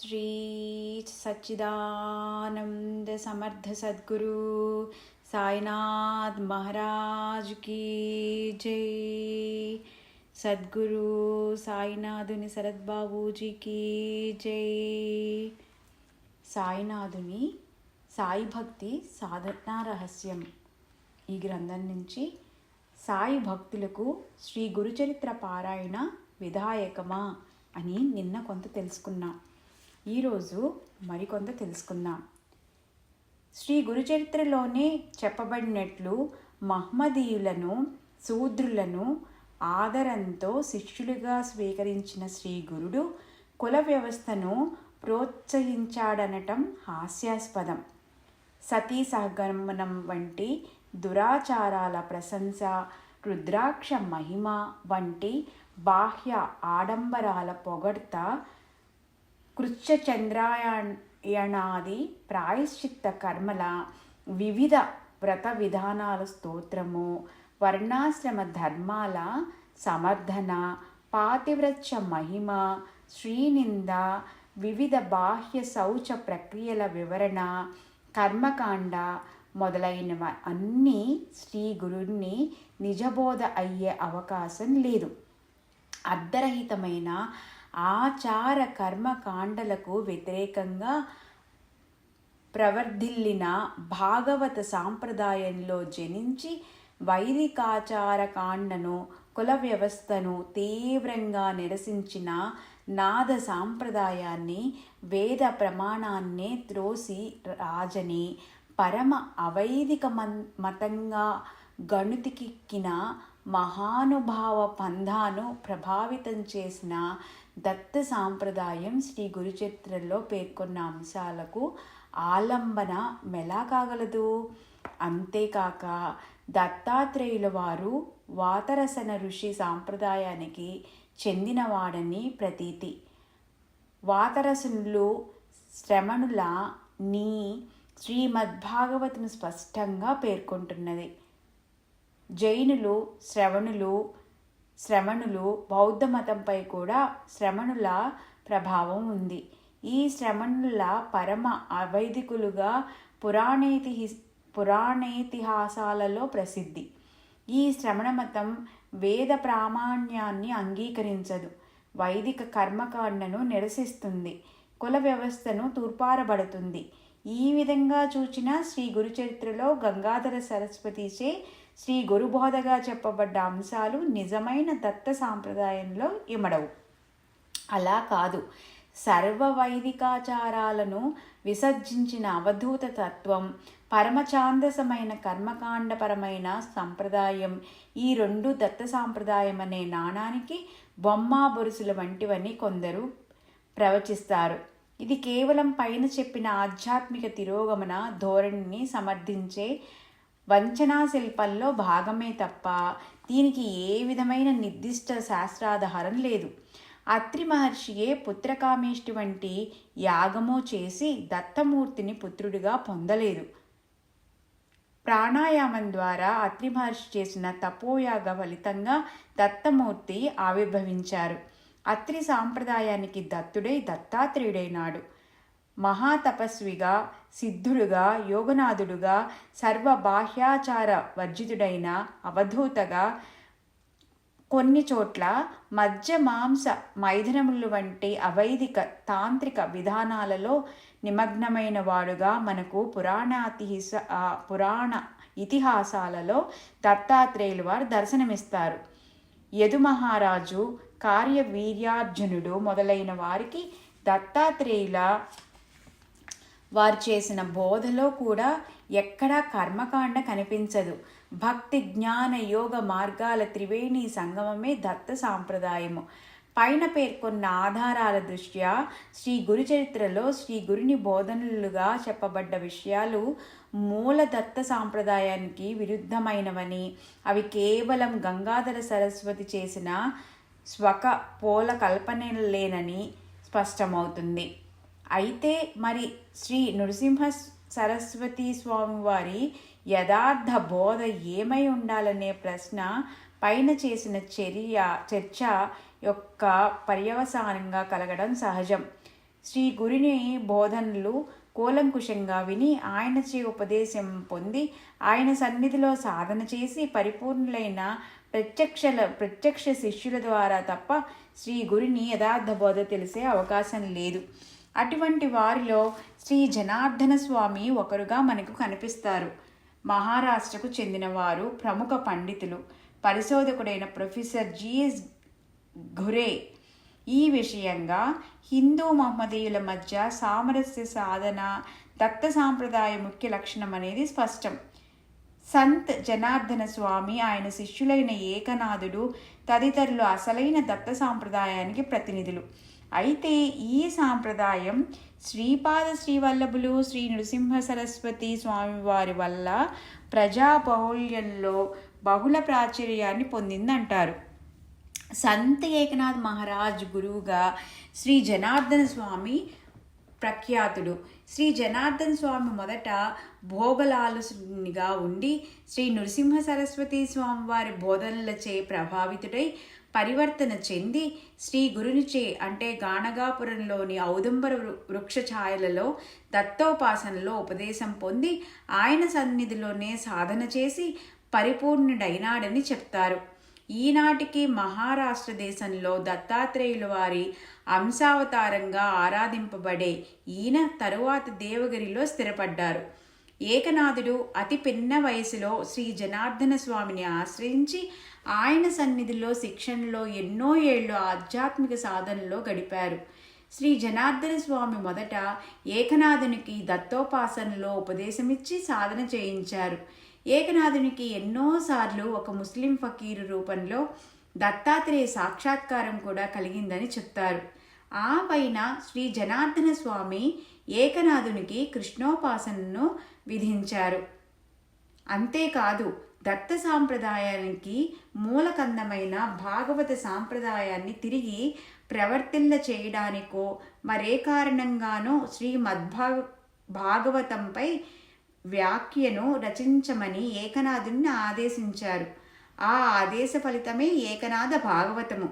శ్రీ సచ్చిదానంద సమర్థ సద్గురు సాయినాథ్ మహారాజ్ కీ జై. సద్గురు సాయినాథుని శరద్బాబూజీకి జై. సాయినాథుని సాయి భక్తి సాధనా రహస్యం. ఈ గ్రంథం నుంచి సాయి భక్తులకు శ్రీ గురుచరిత్ర పారాయణ విధాయకమా అని నిన్న కొంత తెలుసుకున్నాం. ఈరోజు మరికొంత తెలుసుకుందాం. శ్రీ గురుచరిత్రలోనే చెప్పబడినట్లు మహ్మదీయులను శూద్రులను ఆదరంతో శిష్యులుగా స్వీకరించిన శ్రీ గురుడు కుల వ్యవస్థను ప్రోత్సహించాడనటం హాస్యాస్పదం. సతీ సహగమనం వంటి దురాచారాల ప్రశంస రుద్రాక్ష మహిమ వంటి బాహ్య ఆడంబరాల పొగడ్త కృత్యచంద్రాయణాది ప్రాయశ్చిత్త కర్మల వివిధ వ్రత విధానాల స్తోత్రము వర్ణాశ్రమ ధర్మాల సమర్థన పాతివ్రత్య మహిమ శ్రీనింద వివిధ బాహ్య శౌచ ప్రక్రియల వివరణ కర్మకాండ మొదలైనవ అన్నీ శ్రీ గురుణ్ణి నిజబోధ అయ్యే అవకాశం లేదు. అర్ధరహితమైన ఆచార కర్మకాండలకు వ్యతిరేకంగా ప్రవర్ధిల్లిన భాగవత సాంప్రదాయంలో జనించి వైదికాచార కాండను కుల వ్యవస్థను తీవ్రంగా నిరసించిన నాద సాంప్రదాయాన్ని వేద ప్రమాణాన్నే త్రోసి రాజని పరమ అవైదిక మతంగా గణుతికిక్కిన మహానుభావ పంధాను ప్రభావితం చేసిన దత్త సాంప్రదాయం శ్రీ గురుచరిత్రలో పేర్కొన్న అంశాలకు ఆలంబన మెలా కాగలదు? అంతేకాక దత్తాత్రేయుల వారు వాతరసన ఋషి సాంప్రదాయానికి చెందినవాడని ప్రతీతి. వాతరసనులు శ్రమణుల నీ శ్రీమద్భాగవతం స్పష్టంగా పేర్కొంటున్నది. జైనులు శ్రవణులు శ్రమణులు బౌద్ధ మతంపై కూడా శ్రమణుల ప్రభావం ఉంది. ఈ శ్రమణుల పరమ అవైదికులుగా పురాణేతి పురాణేతిహాసాలలో ప్రసిద్ధి. ఈ శ్రమణ మతం వేద ప్రామాణ్యాన్ని అంగీకరించదు. వైదిక కర్మకాండను నిరసిస్తుంది. కుల వ్యవస్థను తూర్పారబడుతుంది. ఈ విధంగా చూచిన శ్రీ గురుచరిత్రలో గంగాధర సరస్వతిచే శ్రీ గురుబోధగా చెప్పబడ్డ అంశాలు నిజమైన దత్త సాంప్రదాయంలో ఇమడవు. అలా కాదు. సర్వ వైదికాచారాలను విసర్జించిన అవధూత తత్వం పరమఛాందసమైన కర్మకాండపరమైన సంప్రదాయం ఈ రెండు దత్త సాంప్రదాయం అనే నాణానికి బొమ్మ బొరుసుల వంటివని కొందరు ప్రవచిస్తారు. ఇది కేవలం పైన చెప్పిన ఆధ్యాత్మిక తిరోగమన ధోరణిని సమర్థించే వంచనా శిల్పంలో భాగమే తప్ప దీనికి ఏ విధమైన నిర్దిష్ట శాస్త్రాధారం లేదు. అత్రి మహర్షియే పుత్రకామేష్టి వంటి యాగము చేసి దత్తమూర్తిని పుత్రుడిగా పొందలేదు. ప్రాణాయామం ద్వారా అత్రి మహర్షి చేసిన తపోయాగ ఫలితంగా దత్తమూర్తి ఆవిర్భవించారు. అత్రి సాంప్రదాయానికి దత్తుడై దత్తాత్రేయుడైనాడు. మహాతపస్విగా సిద్ధుడుగా యోగనాథుడుగా సర్వ బాహ్యాచార వర్జితుడైన అవధూతగా కొన్ని చోట్ల మధ్య మాంస మైథనములు వంటి అవైదిక తాంత్రిక విధానాలలో నిమగ్నమైన వాడుగా మనకు పురాణాతిహిస పురాణ ఇతిహాసాలలో దత్తాత్రేయులు వారు దర్శనమిస్తారు. యదుమహారాజు కార్యవీర్యార్జునుడు మొదలైన వారికి దత్తాత్రేయుల వారు చేసిన బోధలో కూడా ఎక్కడా కర్మకాండ కనిపించదు. భక్తి జ్ఞాన యోగ మార్గాల త్రివేణి సంగమమే దత్త సాంప్రదాయము. పైన పేర్కొన్న ఆధారాల దృష్ట్యా శ్రీ గురు చరిత్రలో శ్రీ గురుని బోధనలుగా చెప్పబడ్డ విషయాలు మూల దత్త సాంప్రదాయానికి విరుద్ధమైనవని అవి కేవలం గంగాధర సరస్వతి చేసిన స్వక పోల కల్పనలేనని స్పష్టమవుతుంది. అయితే మరి శ్రీ నృసింహ సరస్వతి స్వామి వారి యథార్థ బోధ ఏమై ఉండాలనే ప్రశ్న పైన చేసిన చర్య చర్చ యొక్క పర్యవసానంగా కలగడం సహజం. శ్రీ గురుని బోధనలు కూలంకుషంగా విని ఆయనచే ఉపదేశం పొంది ఆయన సన్నిధిలో సాధన చేసి పరిపూర్ణులైన ప్రత్యక్షల ప్రత్యక్ష శిష్యుల ద్వారా తప్ప శ్రీ గురిని యథార్థ బోధ తెలిసే అవకాశం లేదు. అటువంటి వారిలో శ్రీ జనార్దన స్వామి ఒకరుగా మనకు కనిపిస్తారు. మహారాష్ట్రకు చెందినవారు ప్రముఖ పండితులు పరిశోధకుడైన ప్రొఫెసర్ జిఎస్ ఘురే. ఈ విషయంగా హిందూ మహమ్మదీయుల మధ్య సామరస్య సాధన దత్త సాంప్రదాయ ముఖ్య లక్షణం అనేది స్పష్టం. సంత్ జనార్దన స్వామి ఆయన శిష్యులైన ఏకనాథుడు తదితరులు అసలైన దత్త సాంప్రదాయానికి ప్రతినిధులు. అయితే ఈ సాంప్రదాయం శ్రీపాద శ్రీవల్లభులు శ్రీ నృసింహ సరస్వతి స్వామి వారి వల్ల ప్రజాబహుళ్యంలో బహుళ ప్రాచుర్యాన్ని పొందిందంటారు. సంత్ ఏకనాథ్ మహారాజ్ గురువుగా శ్రీ జనార్దన స్వామి ప్రఖ్యాతుడు. శ్రీ జనార్దన్ స్వామి మొదట భోగలాలునిగా ఉండి శ్రీ నృసింహ సరస్వతి స్వామి వారి బోధనలచే ప్రభావితుడై పరివర్తన చెంది శ్రీ గురునిచే అంటే గాణగాపురంలోని ఔదంబర వృక్ష ఛాయలలో దత్తోపాసనలో ఉపదేశం పొంది ఆయన సన్నిధిలోనే సాధన చేసి పరిపూర్ణుడైనాడని చెప్తారు. ఈనాటికి మహారాష్ట్ర దేశంలో దత్తాత్రేయుల వారి అంశావతారంగా ఆరాధింపబడే ఈయన తరువాత దేవగిరిలో స్థిరపడ్డారు. ఏకనాథుడు అతి పిన్న వయసులో శ్రీ జనార్దన స్వామిని ఆశ్రయించి ఆయన సన్నిధిలో శిక్షణలో ఎన్నో ఏళ్ళు ఆధ్యాత్మిక సాధనలో గడిపారు. శ్రీ జనార్దన స్వామి మొదట ఏకనాథునికి దత్తోపాసనలో ఉపదేశమిచ్చి సాధన చేయించారు. ఏకనాథునికి ఎన్నోసార్లు ఒక ముస్లిం ఫకీరు రూపంలో దత్తాత్రేయ సాక్షాత్కారం కూడా కలిగిందని చెప్తారు. ఆ పైన శ్రీ జనార్దన స్వామి ఏకనాథునికి కృష్ణోపాసనను విధించారు. అంతేకాదు దత్త సాంప్రదాయానికి మూలకందమైన భాగవత సాంప్రదాయాన్ని తిరిగి ప్రవర్తిల్ల చేయడానికో మరే కారణంగానో శ్రీ మద్భాగ భాగవతంపై వ్యాఖ్యను రచించమని ఏకనాథుని ఆదేశించారు ఆ ఆదేశ ఫలితమే ఏకనాథ భాగవతము.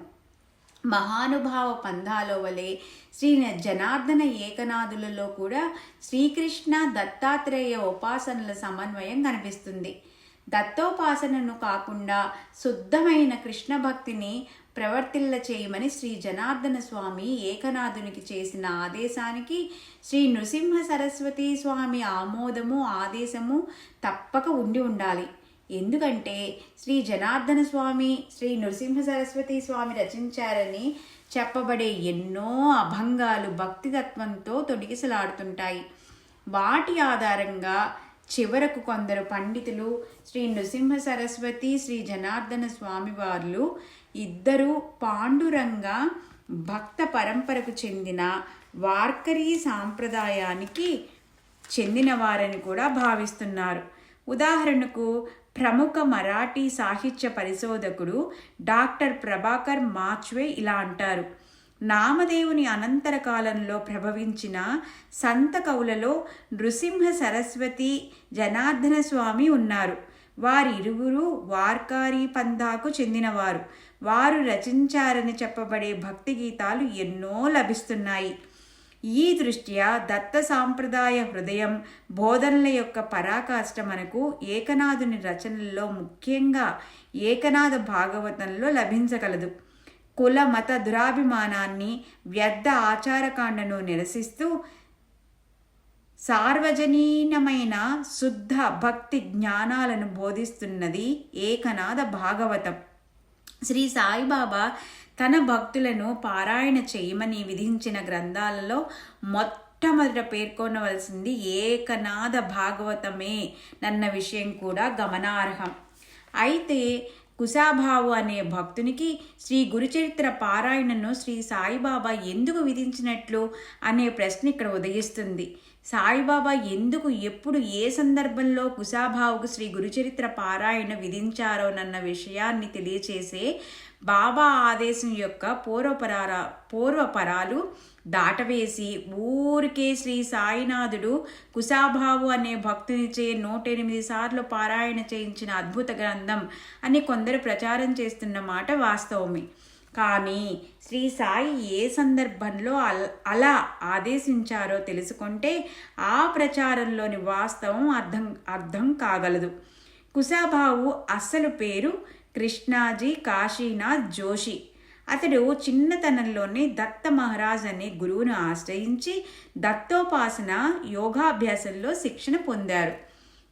మహానుభావ పంధాలో వలె శ్రీ జనార్దన ఏకనాథులలో కూడా శ్రీకృష్ణ దత్తాత్రేయ ఉపాసనల సమన్వయం కనిపిస్తుంది. దత్తోపాసనను కాకుండా శుద్ధమైన కృష్ణ భక్తిని ప్రవర్తిల్ల చేయమని శ్రీ జనార్దన స్వామి ఏకనాథునికి చేసిన ఆదేశానికి శ్రీ నృసింహ సరస్వతి స్వామి ఆమోదము ఆదేశము తప్పక ఉండి ఉండాలి. ఎందుకంటే శ్రీ జనార్దన స్వామి శ్రీ నృసింహ సరస్వతి స్వామి రచించారని చెప్పబడే ఎన్నో అభంగాలు భక్తితత్వంతో తొడిగిసలాడుతుంటాయి. వాటి ఆధారంగా చివరకు కొందరు పండితులు శ్రీ నృసింహ సరస్వతి శ్రీ జనార్దన స్వామి వార్లు ఇద్దరు పాండురంగ భక్త పరంపరకు చెందిన వార్కరీ సాంప్రదాయానికి చెందినవారని కూడా భావిస్తున్నారు. ఉదాహరణకు ప్రముఖ మరాఠీ సాహిత్య పరిశోధకుడు డాక్టర్ ప్రభాకర్ మాచ్వే ఇలా అంటారు. నామదేవుని అనంతర కాలంలో ప్రభవించిన సంత కవులలో నృసింహ సరస్వతి జనార్దన స్వామి ఉన్నారు. వారిరువురు వార్కారీ పంధాకు చెందినవారు. వారు రచించారని చెప్పబడే భక్తి గీతాలు ఎన్నో లభిస్తున్నాయి. ఈ దృష్ట్యా దత్త సాంప్రదాయ హృదయం బోధనల యొక్క పరాకాష్ట మనకు ఏకనాథుని రచనల్లో ముఖ్యంగా ఏకనాథ భాగవతంలో లభించగలదు. కుల మత దురాభిమానాన్ని వ్యర్థ ఆచారకాండను నిరసిస్తూ సార్వజనీనమైన శుద్ధ భక్తి జ్ఞానాలను బోధిస్తున్నది ఏకనాథ భాగవతం. శ్రీ సాయిబాబా తన భక్తులను పారాయణ చేయమని విధించిన గ్రంథాలలో మొట్టమొదట పేర్కొనవలసింది ఏకనాథ భాగవతమే నన్న విషయం కూడా గమనార్హం. అయితే కుశాభావు అనే భక్తునికి శ్రీ గురుచరిత్ర పారాయణను శ్రీ సాయిబాబా ఎందుకు విధించినట్లు అనే ప్రశ్న ఇక్కడ ఉదయిస్తుంది. సాయిబాబా ఎందుకు ఎప్పుడు ఏ సందర్భంలో కుశాభావుకు శ్రీ గురుచరిత్ర పారాయణ విధించారోనన్న విషయాన్ని తెలియచేసే బాబా ఆదేశం యొక్క పూర్వపరారా పూర్వపరాలు దాటవేసి ఊరికే శ్రీ సాయినాథుడు కుశాభావు అనే భక్తునిచే నూట ఎనిమిది సార్లు పారాయణ చేయించిన అద్భుత గ్రంథం అని కొందరు ప్రచారం చేస్తున్న మాట వాస్తవమే. కానీ శ్రీ సాయి ఏ సందర్భంలో అల్- అలా ఆదేశించారో తెలుసుకుంటే ఆ ప్రచారంలోని వాస్తవం అర్థం అర్థం కాగలదు. కుశాబావు అస్సలు పేరు కృష్ణాజీ కాశీనాథ్ జోషి. అతడు చిన్నతనంలోనే దత్త మహారాజ్ అనే గురువును ఆశ్రయించి దత్తోపాసన యోగాభ్యాసంలో శిక్షణ పొందారు.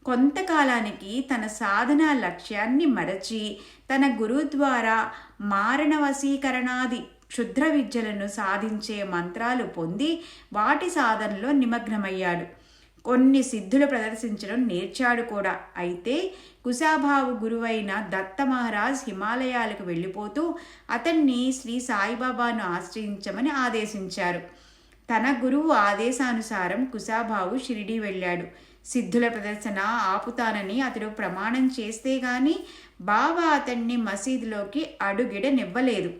కొంతకాలానికి తన సాధన లక్ష్యాన్ని మరచి తన గురువు ద్వారా మారణ వశీకరణాది క్షుద్ర విద్యలను సాధించే మంత్రాలు పొంది వాటి సాధనలో నిమగ్నమయ్యాడు. కొన్ని సిద్ధులు ప్రదర్శించడం నేర్చాడు కూడా. అయితే కుశాభావు గురువైన దత్త మహారాజ్ హిమాలయాలకు వెళ్ళిపోతూ అతన్ని శ్రీ సాయిబాబాను ఆశ్రయించమని ఆదేశించారు. తన గురువు ఆదేశానుసారం కుశాభావు షిరిడీ వెళ్ళాడు. సిద్ధుల ప్రదర్శన ఆపుతానని అతడు ప్రమాణం చేస్తే గాని బాబా అతన్ని మసీదులోకి అడుగిడనివ్వలేదు.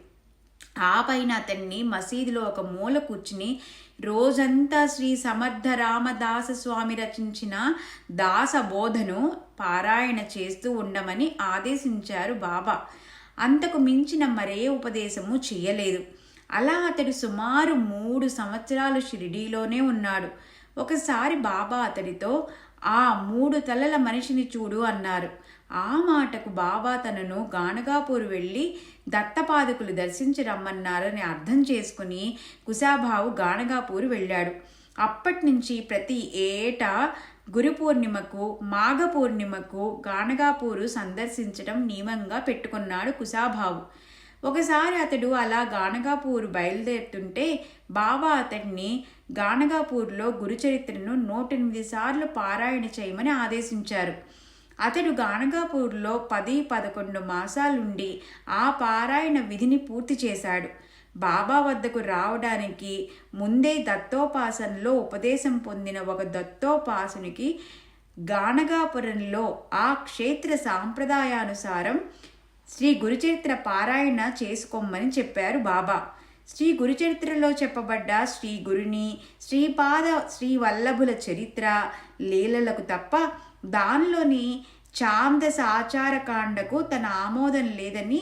ఆ పైన అతన్ని మసీదులో ఒక మూల కూర్చుని రోజంతా శ్రీ సమర్థ రామదాస స్వామి రచించిన దాస బోధను పారాయణ చేస్తూ ఉండమని ఆదేశించారు బాబా. అంతకు మించిన మరే ఉపదేశము చేయలేదు. అలా అతడు సుమారు మూడు సంవత్సరాలు షిరిడీలోనే ఉన్నాడు. ఒకసారి బాబా అతడితో ఆ మూడు తలల మనిషిని చూడు అన్నారు. ఆ మాటకు బాబా తనను గానగాపూర్ వెళ్ళి దత్తపాదకులు దర్శించి రమ్మన్నారని అర్థం చేసుకుని కుశాబావు గానగాపూర్ వెళ్ళాడు. అప్పటి నుంచి ప్రతి ఏటా గురు పూర్ణిమకు మాఘ పూర్ణిమకు గానగాపూరు సందర్శించడం నియమంగా పెట్టుకున్నాడు కుశాబావు ఒకసారి అతడు అలా గానగాపూరు బయలుదేరుతుంటే బాబా అతడిని గానగాపూర్లో గురుచరిత్రను నూట ఎనిమిది సార్లు పారాయణ చేయమని ఆదేశించారు. అతడు గానగాపూర్లో పది పదకొండు మాసాలుండి ఆ పారాయణ విధిని పూర్తి చేశాడు. బాబా వద్దకు రావడానికి ముందే దత్తోపాసనలో ఉపదేశం పొందిన ఒక దత్తోపాసునికి గానగాపురంలో ఆ క్షేత్ర సాంప్రదాయానుసారం శ్రీ గురుచరిత్ర పారాయణ చేసుకోమని చెప్పారు బాబా. శ్రీ గురుచరిత్రలో చెప్పబడ్డ శ్రీ గురుని శ్రీపాద శ్రీ వల్లభుల చరిత్ర లీలలకు తప్ప దానిలోని చాందస ఆచారకాండకు తన ఆమోదం లేదని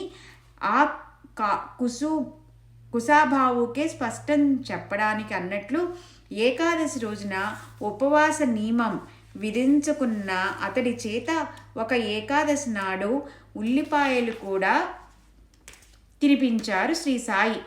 ఆ కా కుసు కుసాభావుకే స్పష్టం చెప్పడానికి అన్నట్లు ఏకాదశి రోజున ఉపవాస నియమం విధించుకున్న అతడి చేత ఒక ఏకాదశి నాడు ఉల్లిపాయలు కూడా తినిపించారు శ్రీ సాయి.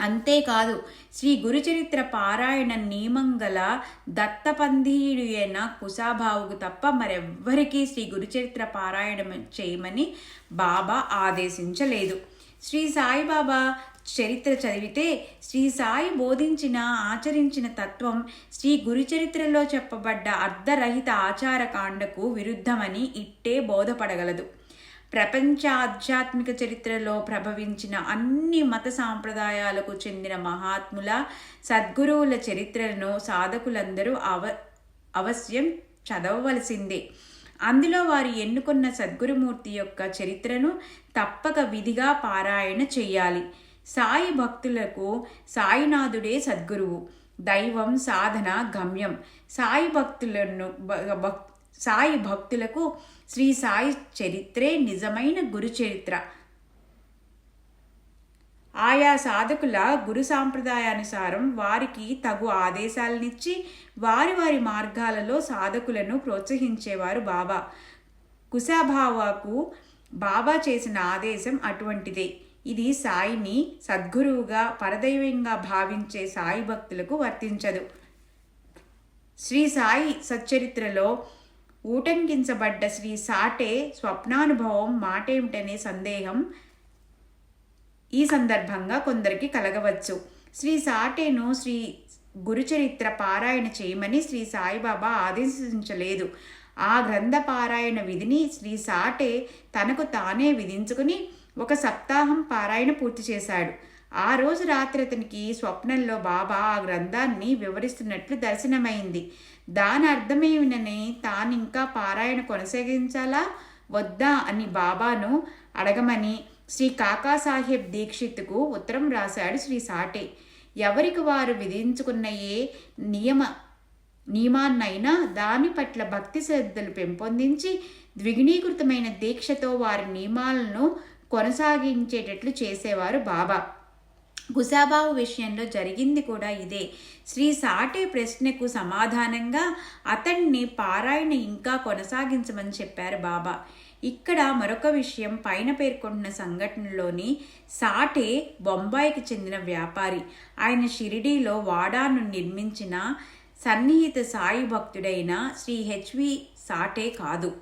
అంతేకాదు శ్రీ గురుచరిత్ర పారాయణ నియమంగల దత్తపంధీయుడైన దత్తపంధీయుడు తప్ప మరెవ్వరికీ శ్రీ గురుచరిత్ర పారాయణం చేయమని బాబా ఆదేశించలేదు. శ్రీ సాయిబాబా చరిత్ర చదివితే శ్రీ సాయి బోధించిన ఆచరించిన తత్వం శ్రీ గురుచరిత్రలో చెప్పబడ్డ అర్ధరహిత ఆచారకాండకు విరుద్ధమని ఇట్టే బోధపడగలదు. ప్రపంచ ఆధ్యాత్మిక చరిత్రలో ప్రభవించిన అన్ని మత సాంప్రదాయాలకు చెందిన మహాత్ముల సద్గురువుల చరిత్రలను సాధకులందరూ అవ అవశ్యం చదవవలసిందే. అందులో వారు ఎన్నుకున్న సద్గురుమూర్తి యొక్క చరిత్రను తప్పక విధిగా పారాయణ చేయాలి సాయి భక్తులకు సాయినాథుడే సద్గురువు. దైవం సాధన గమ్యం. సాయి భక్తులను భక్- సాయి భక్తులకు శ్రీ సాయి చరిత్రే నిజమైన గురు చరిత్ర. ఆయా సాధకుల గురు సాంప్రదాయానుసారం వారికి తగు ఆదేశాలనిచ్చి వారి వారి మార్గాలలో సాధకులను ప్రోత్సహించేవారు బాబా. కుశాభావాకు బాబా చేసిన ఆదేశం అటువంటిదే. ఇది సాయిని సద్గురువుగా పరదైవంగా భావించే సాయి భక్తులకు వర్తించదు. శ్రీ సాయి సచ్చరిత్రలో ఊటంకించబడ్డ శ్రీ సాటే స్వప్నానుభవం మాటేమిటనే సందేహం? ఈ సందర్భంగా కొందరికి కలగవచ్చు. శ్రీ సాటేను శ్రీ గురుచరిత్ర పారాయణ చేయమని శ్రీ సాయిబాబా ఆదేశించలేదు. ఆ గ్రంథ పారాయణ విధిని శ్రీ సాటే తనకు తానే విధించుకుని ఒక సప్తాహం పారాయణ పూర్తి చేశాడు. ఆ రోజు రాత్రి అతనికి స్వప్నంలో బాబా ఆ గ్రంథాన్ని వివరిస్తున్నట్లు దర్శనమైంది. దాని అర్థమేమినని తానింకా పారాయణ కొనసాగించాలా? వద్దా అని బాబాను అడగమని శ్రీ కాకాసాహెబ్ దీక్షిత్కు ఉత్తరం రాశాడు శ్రీ సాటే. ఎవరికి వారు విధించుకున్న ఏ నియమ నియమాన్నైనా దాని పట్ల భక్తి శ్రద్ధలు పెంపొందించి ద్విగుణీకృతమైన దీక్షతో వారి నియమాలను కొనసాగించేటట్లు చేసేవారు బాబా. కుశాబావు విషయంలో జరిగింది కూడా ఇదే. శ్రీ సాటే ప్రశ్నకు సమాధానంగా అతన్ని పారాయణ ఇంకా కొనసాగించమని చెప్పారు బాబా. ఇక్కడ మరొక విషయం పైన పేర్కొంటున్న సంఘటనలోని సాటే బొంబాయికి చెందిన వ్యాపారి. ఆయన షిరిడీలో వాడాను నిర్మించిన సన్నిహిత సాయి భక్తుడైన శ్రీ హెచ్వి సాటే కాదు.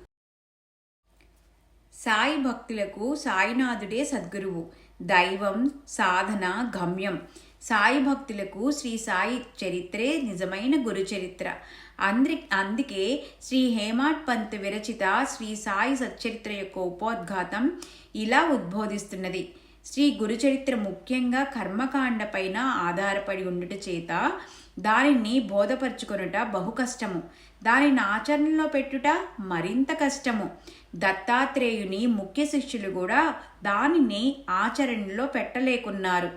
సాయి భక్తులకు సాయినాథుడే సద్గురువు. దైవం సాధన గమ్యం. సాయి భక్తులకు శ్రీ సాయి చరిత్రే నిజమైన గురు చరిత్ర అంద్రి అందుకే శ్రీ హేమాడ్ పంత్ విరచిత శ్రీ సాయి సచ్చరిత్ర యొక్క ఉపోద్ఘాతం ఇలా ఉద్బోధిస్తున్నది. శ్రీ గురుచరిత్ర ముఖ్యంగా కర్మకాండ పైన ఆధారపడి ఉండుట చేత దానిని బోధపరుచుకొనుట బహు కష్టము. దానిని ఆచరణలో పెట్టుట మరింత కష్టము. దత్తాత్రేయుని ముఖ్య శిష్యులు కూడా దానిని ఆచరణలో పెట్టలేకున్నారు.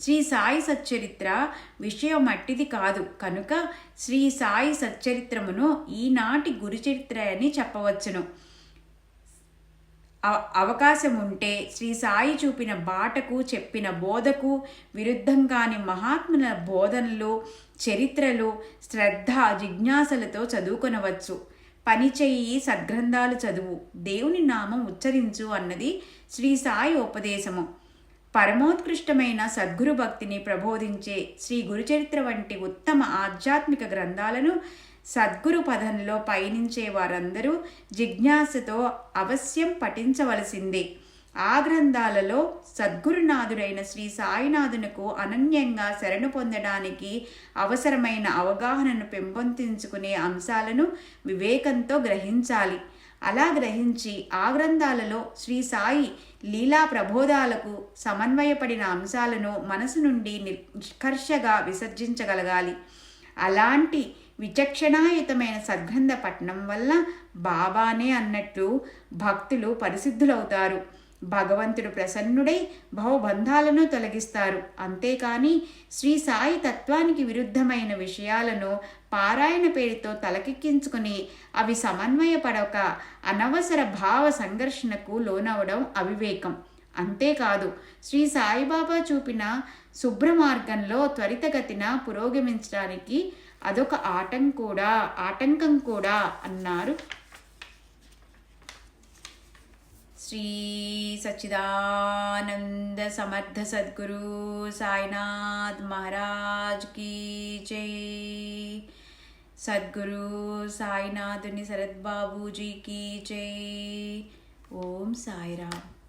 శ్రీ సాయి సచ్చరిత్ర విషయం మట్టిది కాదు. కనుక శ్రీ సాయి సచ్చరిత్రమును ఈనాటి గురుచరిత్ర అని చెప్పవచ్చును. అవకాశం ఉంటే శ్రీ సాయి చూపిన బాటకు చెప్పిన బోధకు విరుద్ధంగాని మహాత్ముల బోధనలు చరిత్రలు శ్రద్ధ జిజ్ఞాసలతో చదువుకొనవచ్చు. పని చెయ్యి సద్గ్రంథాలు చదువు దేవుని నామం ఉచ్చరించు అన్నది శ్రీ సాయి ఉపదేశము. పరమోత్కృష్టమైన సద్గురు భక్తిని ప్రబోధించే శ్రీ గురుచరిత్ర వంటి ఉత్తమ ఆధ్యాత్మిక గ్రంథాలను సద్గురు పదంలో పయనించే వారందరూ జిజ్ఞాసతో అవశ్యం పఠించవలసిందే. ఆ గ్రంథాలలో సద్గురునాథుడైన శ్రీ సాయినాథునకు అనన్యంగా శరణు పొందడానికి అవసరమైన అవగాహనను పెంపొందించుకునే అంశాలను వివేకంతో గ్రహించాలి. అలా గ్రహించి ఆ గ్రంథాలలో శ్రీ సాయి లీలా ప్రబోధాలకు సమన్వయపడిన అంశాలను మనసు నుండి నిష్కర్షగా విసర్జించగలగాలి. అలాంటి విచక్షణాయుతమైన సద్గ్రంథ పట్టణం వల్ల బాబానే అన్నట్టు భక్తులు పరిశుద్ధులవుతారు. భగవంతుడు ప్రసన్నుడై భవబంధాలను తొలగిస్తారు. అంతేకాని శ్రీ సాయి తత్వానికి విరుద్ధమైన విషయాలను పారాయణ పేరుతో తలకెక్కించుకుని అవి సమన్వయపడక అనవసర భావ సంఘర్షణకు లోనవడం అవివేకం. అంతేకాదు శ్రీ సాయిబాబా చూపిన శుభ్రమార్గంలో త్వరితగతిన పురోగమించడానికి అదొక ఆటం కూడా ఆటంకం కూడా అన్నారు శ్రీ సచ్చిదానంద సమర్థ సద్గురు సాయినాథ్ మహారాజ్ కీ జై. సద్గురు సాయినాథుని శరత్ బాబూజీ కీ జై. ఓం సాయిరామ్.